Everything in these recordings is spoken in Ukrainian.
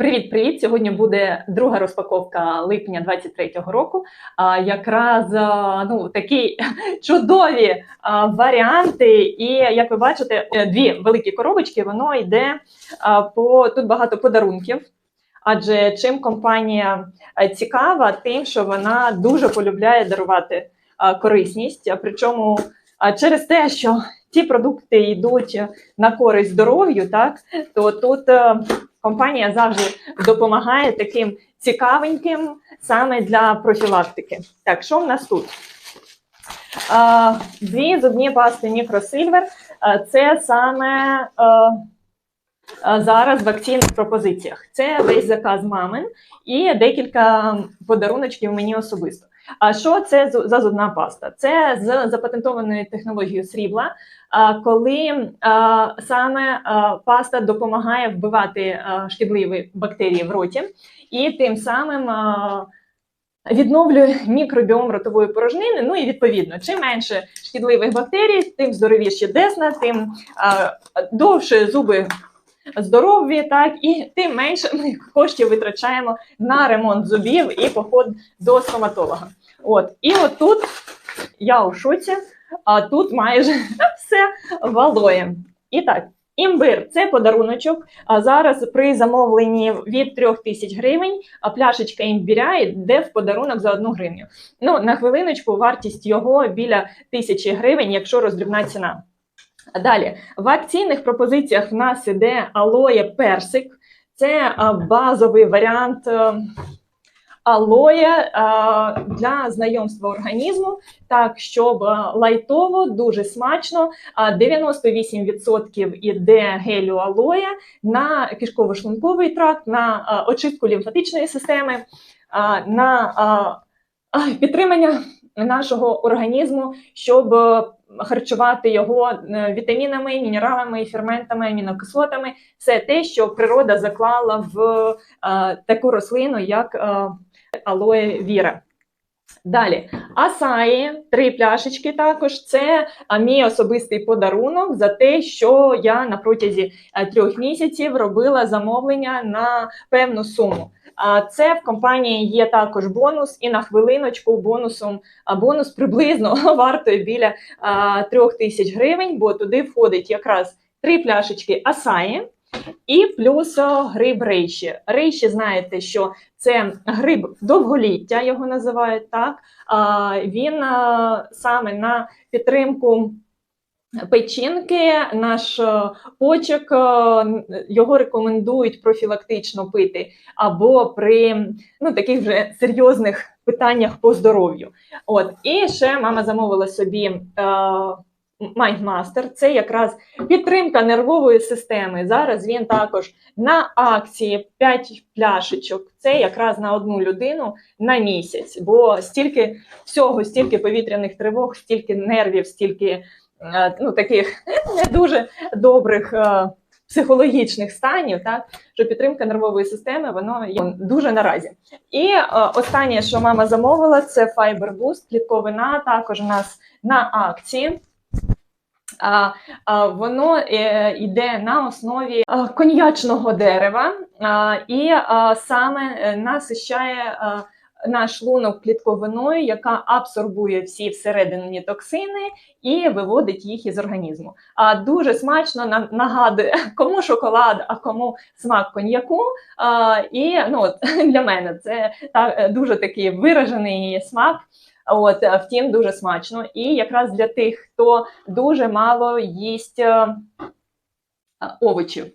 Привіт-привіт! Сьогодні буде друга розпаковка липня 23-го року. А, якраз ну, такі чудові варіанти. І як ви бачите, е, дві великі коробочки, воно йде по тут багато подарунків. Адже чим компанія е, цікава, тим, що вона дуже полюбляє дарувати корисність. Причому через те, що ті продукти йдуть на користь здоров'ю, так то тут. Компанія завжди допомагає таким цікавеньким саме для профілактики. Так, що в нас тут? Дві зубні пасти Мікросильвер. Це саме зараз в пропозиціях. Це весь заказ мамин і декілька подаруночків мені особисто. А що це за зубна паста? Це з запатентованою технологією срібла, коли саме паста допомагає вбивати шкідливі бактерії в роті, і тим самим відновлює мікробіом ротової порожнини. Ну і відповідно, чим менше шкідливих бактерій, тим здоровіші десна, тим довше зуби. Здорові, так і тим менше ми коштів витрачаємо на ремонт зубів і поход до стоматолога. От і отут я у шоці, а тут майже все валоє. І так, імбир це подаруночок. А зараз при замовленні від 3 тисяч гривень а пляшечка імбіря йде в подарунок за 1 гривню. Ну, на хвилиночку, вартість його біля тисячі гривень, якщо роздрібна ціна. Далі в акційних пропозиціях в нас іде алоє персик. Це базовий варіант е, алоє а, для знайомства організму, так щоб лайтово, дуже смачно. 98% іде гелю алоє на кишково-шлунковий тракт, на а, очистку лімфатичної системи, на підтримання нашого організму, щоб е, харчувати його е, вітамінами, мінералами, ферментами, амінокислотами, все те, що природа заклала в е, таку рослину, як е, алоє віра. Далі, асаї, три пляшечки також. Це мій особистий подарунок за те, що я на протязі е, трьох місяців робила замовлення на певну суму. А це в компанії є також бонус, і на хвилиночку бонусом бонус приблизно вартує біля трьох тисяч гривень, бо туди входить якраз три пляшечки асаї. І плюс гриб рейші. Рейші, знаєте, що це гриб довголіття, його називають так. Він саме на підтримку печінки, наш почек, н- його рекомендують профілактично пити або при ну, таких вже серйозних питаннях по здоров'ю. От і ще мама замовила собі. Е, Mindmaster – це якраз підтримка нервової системи. Зараз він також на акції 5 пляшечок. Це якраз на одну людину на місяць. Бо стільки всього, стільки повітряних тривог, стільки нервів, стільки е, ну, таких не дуже добрих е, психологічних станів, так що підтримка нервової системи воно є дуже наразі. І е, останнє, що мама замовила, це Fiber Boost, клітковина. Також у нас на акції. Воно е, йде на основі а, коньячного дерева і а, саме е, насищає наш шлунок клітковиною, яка абсорбує всі всередині токсини і виводить їх із організму. А дуже смачно нам нагадує кому шоколад, а кому смак коньяку. А, і ну, для мене це та, е, дуже такий виражений смак. От, втім, дуже смачно. І якраз для тих, хто дуже мало їсть е, овочів,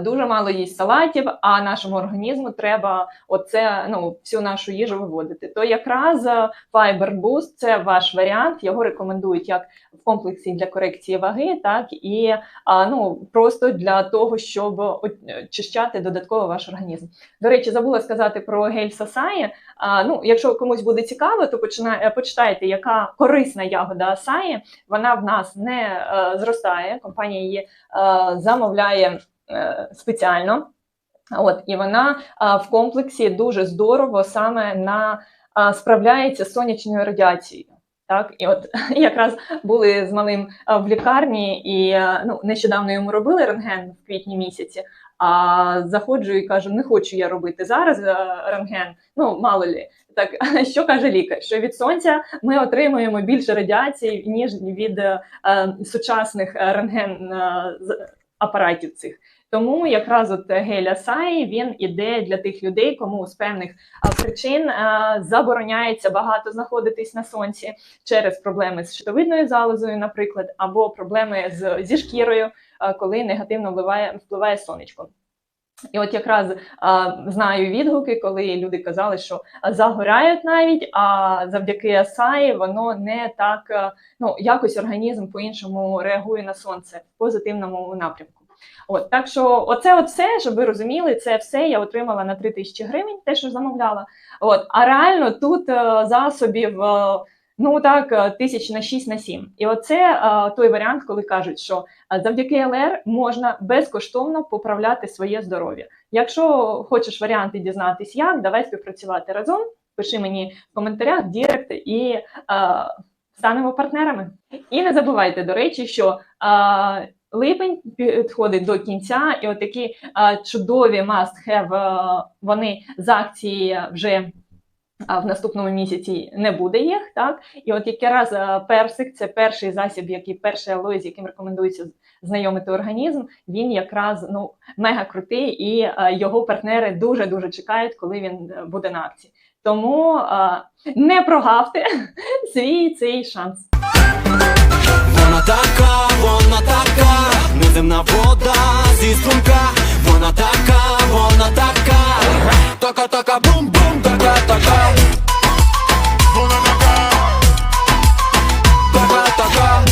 дуже мало їсть салатів, а нашому організму треба оце, ну, всю нашу їжу виводити. То якраз е, Fiber Boost – це ваш варіант. Його рекомендують як в комплексі для корекції ваги, так і ну, просто для того, щоб очищати додатково ваш організм. До речі, забула сказати про гель Сасаї. Ну, якщо комусь буде цікаво, то починає, е, почитайте, яка корисна ягода асаї. Вона в нас не е, зростає. Компанія її е, замовляє е, спеціально. От, і вона в комплексі дуже здорово саме на справляється з сонячною радіацією. Так, і от якраз були з малим в лікарні, і ну, нещодавно йому робили рентген в квітні місяці. А заходжу і кажу, не хочу я робити зараз е, рентген. Ну мало лі. Так що каже лікар? Що від сонця ми отримуємо більше радіації ніж від е, е, сучасних е, рентген е, апаратів цих. Тому якраз от гель Асаї він іде для тих людей, кому з певних причин е, забороняється багато знаходитись на сонці через проблеми з щитовидною залозою, наприклад, або проблеми з, зі шкірою, е, коли негативно впливає, впливає сонечко. І от якраз а, знаю відгуки, коли люди казали, що загорають навіть, а завдяки Асаї воно не так, е, ну якось організм по-іншому реагує на сонце в позитивному напрямку. От так що, оце от все, щоб ви розуміли, це все я отримала на 3 тисячі гривень, те, що замовляла. От, а реально тут е, засобів. е, Ну так, е, тисяч на 6 на 7. І оце е, той варіант, коли кажуть, що завдяки ЛР можна безкоштовно поправляти своє здоров'я. Якщо хочеш варіанти дізнатись, як давай співпрацювати разом. Пиши мені в коментарях, в і е, станемо партнерами. І не забувайте, до речі, що е, липень підходить до кінця, і отакі чудові must-have, е, вони з акції вже. В наступному місяці не буде їх, так і от якраз е, персик це перший засіб, який перший алой, з яким рекомендується знайомити організм. Він якраз ну мега крутий, і е, його партнери дуже дуже чекають, коли він буде на акції. Тому не прогавте свій цей шанс. Вона така, вона така, неземна вода зі струмка, вона така, вона така, така, така, бум-бум, така, така. Вона така, така, така.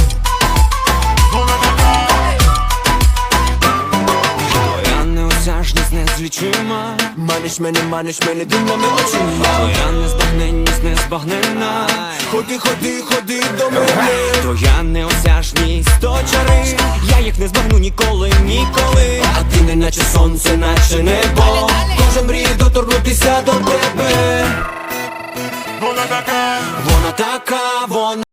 Вона така. Твоя неосяжність незлічима. Маниш мене, маниш мене димними очима. Твоя незбагненність незбагненна. Ходи, ходи, ходи до мене. Твоя неосяжність. То чари їх не збагну ніколи, ніколи. А ти не наче сонце, наче небо. Кожен мріє доторкнутися до тебе. Вона така, вона така, вона